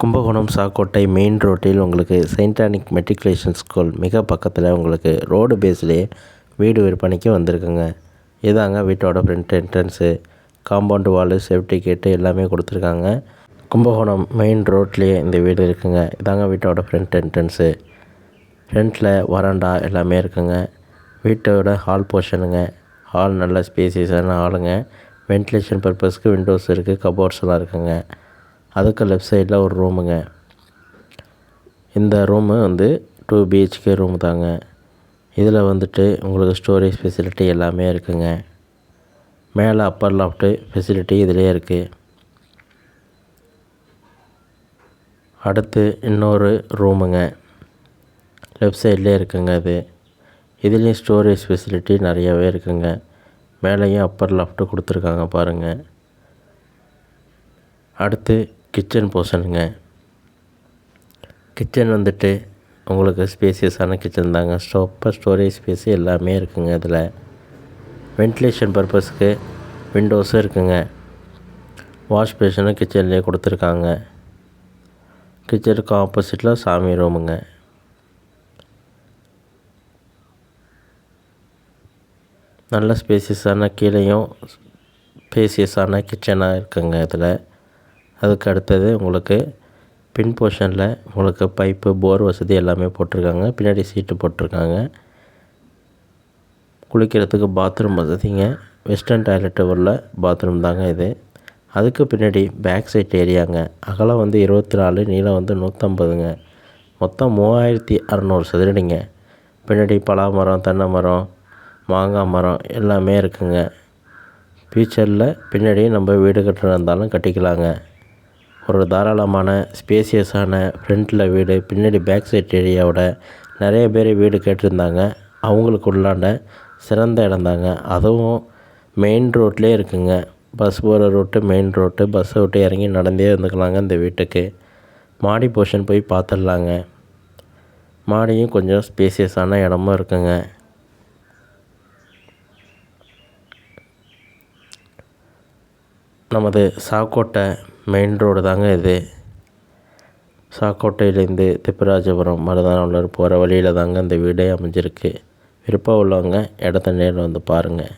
Kumbakonam Sakkottai main ரோட்டில் உங்களுக்கு செயின்டானிக் matriculation school மிக பக்கத்தில் உங்களுக்கு ரோடு பேஸ்லேயே வீடு விற்பனைக்கு வந்திருக்குங்க. இதாங்க வீட்டோட front entrance compound wall safety gate எல்லாமே கொடுத்துருக்காங்க. கும்பகோணம் மெயின் ரோட்லேயே இந்த வீடு இருக்குங்க. இதாங்க வீட்டோட ஃப்ரண்ட் என்ட்ரன்ஸு ஃப்ரண்ட்டில் வராண்டா எல்லாமே இருக்குங்க. வீட்டோட ஹால் போர்ஷனுங்க ஹால் நல்ல ஸ்பேசியஸான ஹாலுங்க வென்டிலேஷன் பர்பஸ்க்கு விண்டோஸ் இருக்குது கபோர்ட்ஸ்லாம் இருக்குங்க. அதுக்கு லெஃப்ட் சைடில் ஒரு ரூமுங்க இந்த ரூமு வந்து டூ பிஹெச்கே ரூம் தாங்க. இதில் வந்துட்டு உங்களுக்கு ஸ்டோரேஜ் ஃபெசிலிட்டி எல்லாமே இருக்குங்க. மேலே அப்பர் லாஃப்ட்டு ஃபெசிலிட்டி இதிலே இருக்குது அடுத்து இன்னொரு ரூமுங்க லெஃப்ட் சைட்லேயே இருக்குங்க அது. இதுலேயும் ஸ்டோரேஜ் ஃபெசிலிட்டி நிறையாவே இருக்குங்க. மேலேயும் அப்பர் லாஃப்ட்டு கொடுத்துருக்காங்க பாருங்கள் அடுத்து கிச்சன் போர்ஷனுங்க கிச்சன் வந்துட்டு உங்களுக்கு ஸ்பேசியஸான கிச்சன் தாங்க. ஸ்டோப்பர் ஸ்டோரேஜ் ஸ்பேஸ் எல்லாமே இருக்குங்க இதில். வென்டிலேஷன் பர்பஸ்க்கு விண்டோஸும் இருக்குங்க. வாஷ் பேஷனும் கிச்சன்லேயே கொடுத்துருக்காங்க. கிச்சனுக்கு ஆப்போசிட்டில் சாமி ரூமுங்க நல்ல ஸ்பேசியஸான கீழேயும் ஸ்பேசியஸான கிச்சனாக இருக்குங்க இதில். அதுக்கு அடுத்தது உங்களுக்கு பின் போர்ஷனில் உங்களுக்கு பைப்பு போர் வசதி எல்லாமே போட்டிருக்காங்க. பின்னாடி சீட்டு போட்டிருக்காங்க. குளிக்கிறதுக்கு பாத்ரூம் வசதிங்க. வெஸ்டர்ன் டாய்லெட்டு உள்ள பாத்ரூம் தாங்க இது. அதுக்கு பின்னாடி பேக் சைட் ஏரியாங்க அகலம் வந்து இருபத்தி நாலு நீளம் வந்து நூற்றம்பதுங்க மொத்தம் மூவாயிரத்தி அறநூறு சதுரடிங்க. பின்னாடி பலா மரம் தென்னை மரம் மாங்காய் மரம் எல்லாமே இருக்குங்க. ஃப்யூச்சரில் பின்னாடி நம்ம வீடு கட்டுறதா இருந்தாலும் கட்டிக்கலாங்க. ஒரு தாராளமான ஸ்பேசியஸான ஃப்ரண்ட்டில் வீடு பின்னாடி பேக் சைட் ஏரியாவோட நிறைய பேர் வீடு கேட்டிருந்தாங்க. அவங்களுக்கு உள்ளாண்ட சிறந்த இடந்தாங்க அதுவும் மெயின் ரோட்லேயே இருக்குங்க. பஸ் போகிற ரோட்டு மெயின் ரோட்டு பஸ்ஸை விட்டு இறங்கி நடந்தே வந்துக்கலாங்க இந்த வீட்டுக்கு. மாடி போர்ஷன் போய் பார்த்துடலாங்க மாடியும் கொஞ்சம் ஸ்பேசியஸான இடமும் இருக்குங்க. நமது சாக்கோட்டை மெயின் ரோடு தாங்க இது. சாக்கோட்டையிலேருந்து திப்பராஜபுரம் மருதானூர் போகிற வழியில் தாங்க இந்த வீடே அமைஞ்சிருக்கு. விருப்பம் உள்ளவங்க இடத்த நேரில் வந்து பாருங்கள்